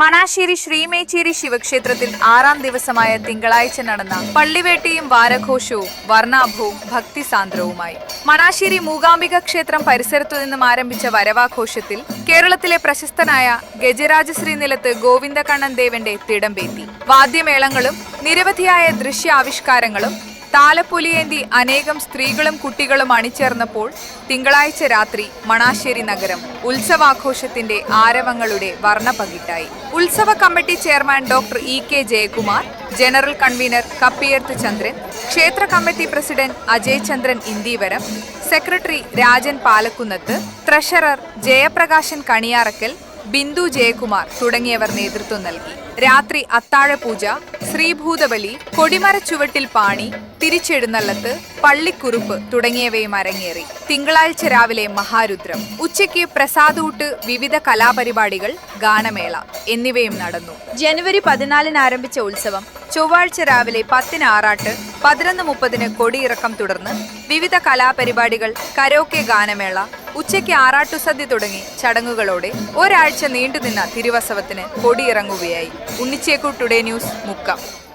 മണാശ്ശേരി ശ്രീമേച്ചേരി ശിവക്ഷേത്രത്തിൽ ആറാം ദിവസമായ തിങ്കളാഴ്ച നടന്ന പള്ളിവേട്ടയും വാരഘോഷവും വർണാഭവും ഭക്തിസാന്ദ്രവുമായി. മണാശ്ശേരി മൂകാംബിക ക്ഷേത്രം പരിസരത്തു നിന്നും ആരംഭിച്ച വരവാഘോഷത്തിൽ കേരളത്തിലെ പ്രശസ്തനായ ഗജരാജശ്രീ നിലത്ത് ഗോവിന്ദകണ്ണൻ ദേവന്റെ തിടമ്പേത്തി വാദ്യമേളങ്ങളും നിരവധിയായ ദൃശ്യാവിഷ്കാരങ്ങളും താലപ്പൊലിയേന്തി അനേകം സ്ത്രീകളും കുട്ടികളും അണിചേർന്നപ്പോൾ തിങ്കളാഴ്ച രാത്രി മണാശ്ശേരി നഗരം ഉത്സവാഘോഷത്തിന്റെ ആരവങ്ങളുടെ വർണപകിട്ടായി ഉത്സവ committee chairman doctor E K Jayakumar general convener Kappiyarth Chandran ക്ഷേത്ര committee president Ajay Chandran Indeevaram secretary Rajan Palakkunnath treasurer Jayaprakashan Kaniyarakkal Bindu Jayakumar തുടങ്ങിയവർ നേതൃത്വം നൽകി. രാത്രി അത്താഴപൂജ ശ്രീഭൂതബലി കൊടിമരച്ചുവട്ടിൽ പാണി തിരിച്ചെഴുന്നള്ളത്ത് പള്ളിക്കുറുപ്പ് തുടങ്ങിയവയും അരങ്ങേറി. തിങ്കളാഴ്ച രാവിലെ മഹാരുദ്രം. ഉച്ചയ്ക്ക് പ്രസാദൂട്ട് വിവിധ കലാപരിപാടികൾ ഗാനമേള എന്നിവയും നടന്നു. ജനുവരി പതിനാലിന് ആരംഭിച്ച ഉത്സവം ചൊവ്വാഴ്ച രാവിലെ പത്തിന് ആറാട്ട് പതിനൊന്ന് മുപ്പതിന് കൊടിയിറക്കം തുടർന്ന് വിവിധ കലാപരിപാടികൾ കരോക്കെ ഗാനമേള ഉച്ചയ്ക്ക് ആറാട്ടുസദ്യ തുടങ്ങി. ചടങ്ങുകളോടെ ഒരാഴ്ച നീണ്ടുനിന്ന തിരുവസവത്തിന് കൊടിയിറങ്ങുകയായി. Unnichekku Today News Mukkam.